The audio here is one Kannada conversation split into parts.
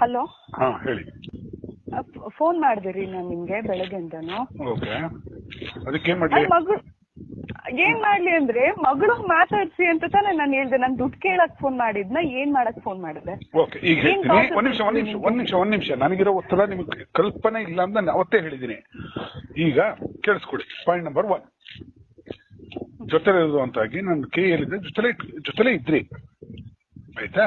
ಹಲೋ? ಹಾ ಹೇಳಿ. ಫೋನ್ ಮಾಡಿದಿರಿ ನಾನು ನಿಮ್ಗೆ ಬೆಳಗ್ಗೆಯಿಂದನು ಓಕೆ. ಅದಕ್ಕೆ ಏನ್ ಮಾಡ್ಲಿ? ಮಗಳು ಏನ್ ಮಾಡ್ಲಿ ಅಂದ್ರೆ ಮಗಳು ಮಾತಾಡ್ಸಿ ಅಂತ ತಾನೇ ನಾನು ಹೇಳ್ದೆ. ನಾನು ದುಡ್ಡು ಕೇಳಕ್ ಫೋನ್ ಮಾಡಿದ್ನ ಏನ್ ಮಾಡಕ್ ಫೋನ್ ಮಾಡಿದೆ? ಓಕೆ ಈಗ ಹೇಳ್ತೀನಿ. ಒಂದ್ ನಿಮಿಷ ಒಂದ್ ನಿಮಿಷ? ಒಂದ್ ನಿಮಿಷ ಒಂದ್ ನಿಮಿಷ. ನನಗಿರೋ ಒತ್ತಡ ನಿಮ್ಗೆ ಕಲ್ಪನೆ ಇಲ್ಲ ಅಂತ ನಾನು ಅವತ್ತೇ ಹೇಳಿದ್ದೀನಿ. ಈಗ ಕೇಳಿಸ್ಕೊಡಿ. ಪಾಯಿಂಟ್ ನಂಬರ್ ಒನ್ ಜೊತೆ ಇರುವಂತಾಗಿ ನಾನು ಕೈ ಹೇಳಿದ್ದೆ ಜೊತೆಲೆ ಜೊತೆಲೆ ಇದ್ರಿ. ಆಯ್ತಾ?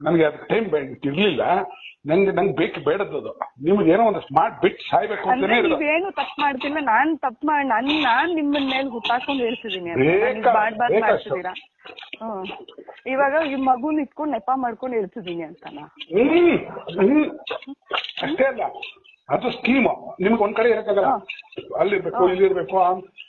ನನಗೆ ಅದಕ್ಕೆ ಟೈಮ್ ಇರ್ಲಿಲ್ಲ. ನಂಗೆ ನಂಗೆ ಬೇಕು ಬೇಡದ್ದು ನಿಮ್ಗೆ ಏನೋ ಒಂದು ಸ್ಮಾರ್ಟ್ ಬಿಟ್ ಸಾಯ್ಬೇಕು ಅಂದ್ರೆ ನೀವೇನು ತಪ್ಪು ಮಾಡ್ತಿಲ್ಲ ನಾನ್ ತಪ್ಪು ಮಾಡಿ ನನ್ ನಾನ್ ನಿಮ್ಮನ್ ಮೇಲೆ ಹುಟ್ಟಾಕೊಂಡು ಹೇಳ್ತಿದೀನಿ ಮಾಡ್ಬಾರ್ದು. ಮಾಡ್ತಿದ್ದೀರಾ ಹ್ಮ್. ಇವಾಗ ಈ ಮಗುನ್ ಇಟ್ಕೊಂಡು ನೆಪ ಮಾಡ್ಕೊಂಡು ಹೇಳ್ತಿದೀನಿ ಹ್ಮ್. ಹ್ಮ್. ಅಷ್ಟೇ ಅಲ್ಲ. ಅದು ಸ್ಕೀಮ್ ನಿಮ್ಗೆ ಒಂದ್ ಕಡೆ ಇರಕ್ಕಾಗಲ್ಲ. ಅಲ್ಲಿರ್ಬೇಕು ಇಲ್ಲಿರ್ಬೇಕು ಇಲ್ಲಿ ಇದು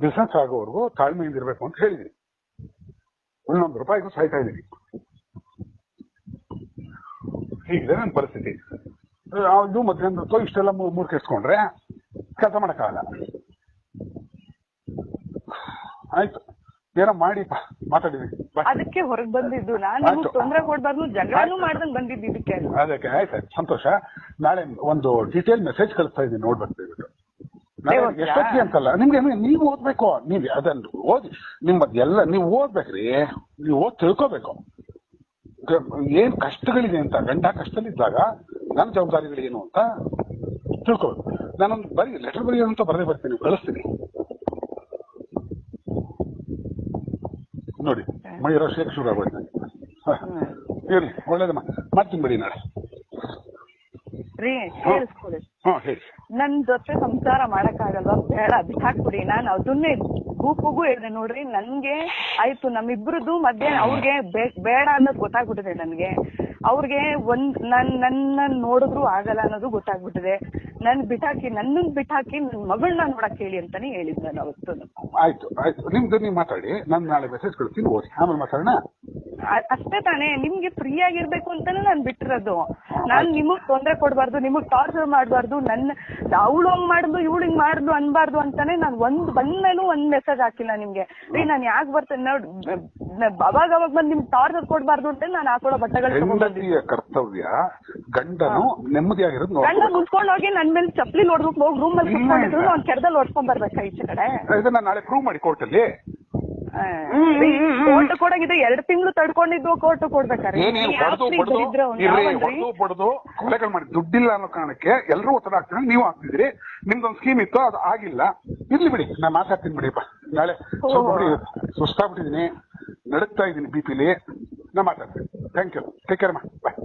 ಬಿಸ್ನೆಸ್ ಆಗೋವರೆಗೂ ತಾಳ್ಮೆಯಿಂದ ಇರಬೇಕು ಅಂತ ಹೇಳಿದ್ವಿ ಒಂದೊಂದು ರೂಪಾಯಿಗೂ ಸಾಯ್ತಾ ಇದ್ದೀನಿ ಹೀಗಿದೆ ನನ್ನ ಪರಿಸ್ಥಿತಿ. ಅದು ಮಧ್ಯಾಹ್ನ ಇಷ್ಟೆಲ್ಲ ಮೂರು ಕೆಸ್ಕೊಂಡ್ರೆ ಕೆಲಸ ಮಾಡಕ್ಕಾಗಲ್ಲ. ಆಯ್ತು. ಏನೋ ಮಾಡಿ ಮಾತಾಡಿದ್ವಿ. ಅದಕ್ಕೆ ಹೊರಗೆ ಬಂದಿದ್ದು ನಾನು ತೊಂದ್ರೆ ಕೊಡ್ಬಾರ್ದು ಜಗಳನೂ ಮಾಡ್ದಂಗ್ ಬಂದಿದ್ದು ಇದಕ್ಕೆ. ಅದಕ್ಕೆ ಆಯ್ತು ಸಂತೋಷ. ನಾಳೆ ಒಂದು ಡೀಟೇಲ್ ಮೆಸೇಜ್ ಕಳಿಸ್ತಾ ಇದ್ದೀನಿ ನೋಡ್ಬೇಕು ದಯವಿಟ್ಟು ಎಷ್ಟೊತ್ತಿಗೆ ಅಂತಲ್ಲ. ನಿಮ್ಗೆ ನೀವು ಓದ್ಬೇಕು. ನೀವ್ ಅದನ್ನು ಓದಿ ನಿಮ್ಮ ಎಲ್ಲ ನೀವು ಓದ್ಬೇಕ್ರಿ. ನೀವು ಓದ್ ತಿಳ್ಕೋಬೇಕು. ಏನ್ ಕಷ್ಟಗಳಿದೆ ಅಂತ ಗಂಡ ಕಷ್ಟದಲ್ಲಿದ್ದಾಗ ನನ್ನ ಜವಾಬ್ದಾರಿಗಳೇನು ಅಂತ ತಿಳ್ಕೋಬೇಕು. ನಾನೊಂದು ಬರೀ ಲೆಟರ್ ಬರೆಯೋದಂತ ಅಂತ ಬರದೇ ಬರ್ತೀನಿ ಕಳಿಸ್ತೀನಿ. ನೋಡಿ ಮೈ ರಶ್ ಶುರು ಆಗೋಯ್ತು ಇರ್ಲಿ ಒಳ್ಳೇದಮ್ಮ ಮಾಡ್ತೀನಿ ಬಿಡಿ ನಾಳೆ. ರೀ ಕೇಳಿಸ್ಕೊಳ್ಳಿ. ಹೇಳಿ. ನನ್ ಜೊತೆ ಸಂಸಾರ ಮಾಡಕ್ಕಾಗಲ್ವಾ? ಬೇಡ ಬಿಟ್ಟಾಕ್ಬಿಡಿ ನಾನು ಅದನ್ನೇ ಗೂಪುಗೂ ಹೇಳಿದೆ ನೋಡ್ರಿ ನನ್ಗೆ ಆಯ್ತು. ನಮ್ಮಿಬ್ರದ್ದು ಮಧ್ಯೆ ಅವ್ರಿಗೆ ಬೇಡ ಅನ್ನೋದು ಗೊತ್ತಾಗ್ಬಿಟ್ಟಿದೆ ನನ್ಗೆ. ಅವ್ರಿಗೆ ಒಂದ್ ನನ್ ನನ್ನ ನೋಡಿದ್ರು ಆಗಲ್ಲ ಅನ್ನೋದು ಗೊತ್ತಾಗ್ಬಿಟ್ಟಿದೆ. ನನ್ ಬಿಟ್ಟಾಕಿ ನನ್ನನ್ ಬಿಟ್ಟಾಕಿ ನನ್ ಮಗಳನ್ನ ನೋಡಕ್ ಹೇಳಿ ಅಂತಾನೆ ಹೇಳಿದ್ ನಾನು ಅವತ್ತು. ಆಯ್ತು ಆಯ್ತು. ನಿಮ್ದು ನೀವು ಮಾತಾಡಿ. ನಾನು ನಾಳೆ ಮೆಸೇಜ್ ಕಳಿಸ್ತೀನಿ ಓದಿ ಆಮೇಲೆ ಮಾತಾಡೋಣ? ಅಷ್ಟೇ ತಾನೇ ನಿಮ್ಗೆ ಫ್ರೀ ಆಗಿರ್ಬೇಕು ಅಂತಾನೆ ನಾನ್ ಬಿಟ್ಟಿರೋದು. ನಾನ್ ನಿಮಗ್ ತೊಂದ್ರೆ ಕೊಡ್ಬಾರ್ದು ನಿಮಗ್ ಟಾರ್ಚರ್ ಮಾಡ್ಬಾರ್ದು ನನ್ನ ಅವಳು ಹಂಗ್ ಮಾಡಿದ್ಲು ಇವಳು ಹಿಂಗ್ ಮಾಡಿದ್ಲು ಅನ್ಬಾರ್ದು ಅಂತಾನೆ ನಾನ್ ಒಂದ್ ಬಂದ್ಮೇಲೂ ಒಂದ್ ಮೆಸೇಜ್ ಹಾಕಿಲ್ಲ ನಿಮ್ಗೆ. ರೀ ನಾನ್ ಯಾಕೆ ಬರ್ತೇನೆ ನೋಡ್ ಅವಾಗ ಅವಾಗ ಬಂದ್ ನಿಮ್ಗೆ ಟಾರ್ಚರ್ ಕೊಡ್ಬಾರ್ದು ಅಂತ ನಾನ್ ಹಾಕೊಳ್ಳೋ ಬಟ್ಟೆಗಳು ಕರ್ತವ್ಯ ಗಂಡನು ನೆಮ್ಮದಿಯಾಗಿರೋದು ಗಂಡ ನೋಡ್ಬೇಕು ಹೋಗಿ ನನ್ ಮೇಲೆ ಚಪ್ಲಿ ನೋಡ್ಬಿಟ್ಟು ಹೋಗಿ ರೂಮ್ ಅಲ್ಲಿ ಕೆಡದಲ್ಲಿ ಕುತ್ಕೊಂಡಿದ್ರು ಇಲ್ಲ. ಅವ್ನ್ ಕೆರದಲ್ಲಿ ಹೊಡ್ಕೊಂಡ್ ಬರ್ಬೇಕಾ ಈಚೆ ಕಡೆ? ಇದನ್ನ ನಾಳೆ ಪ್ರೂವ್ ಮಾಡಿ ಕೋರ್ಟಲ್ಲಿ ಕೋರ್ಟ್ ಕೊಡಂಗಿದ್ರೆ ಎರಡ್ ತಿಂಗಳು ತಡ್ಕೊಂಡಿದ್ದು ಕೋರ್ಟ್ ಕೊಡ್ಬೇಕಾರೆ ಹೊಡೆದು ಬಡ್ದು? ಕೊಲೆಗಳು ಮಾಡಿ. ದುಡ್ಡಿಲ್ಲ ಅನ್ನೋ ಕಾರಣಕ್ಕೆ ಎಲ್ಲರೂ ಒತ್ತಡ ಹಾಕ್ತೀನಿ ನೀವು ಹಾಕ್ತಿದ್ರಿ ನಿಮ್ದೊಂದು ಸ್ಕೀಮ್ ಇತ್ತು ಅದು ಆಗಿಲ್ಲ. ಇರ್ಲಿ ಬಿಡಿ. ನಾನು ಮಾತಾಡ್ತೀನಿ ಬಿಡಿಪ್ಪ ನಾಳೆ ಸುಸ್ತಾಗ್ಬಿಟ್ಟಿದೀನಿ. ನಡುಕ್ತಾ ಇದ್ದೀನಿ ಬಿ ಪಿಲಿ ನಾ ಮಾತಾಡ್ತೀನಿ. ಥ್ಯಾಂಕ್ ಯು ಟೇಕ್ ಕೇರ್ ಮಾ. ಬಾಯ್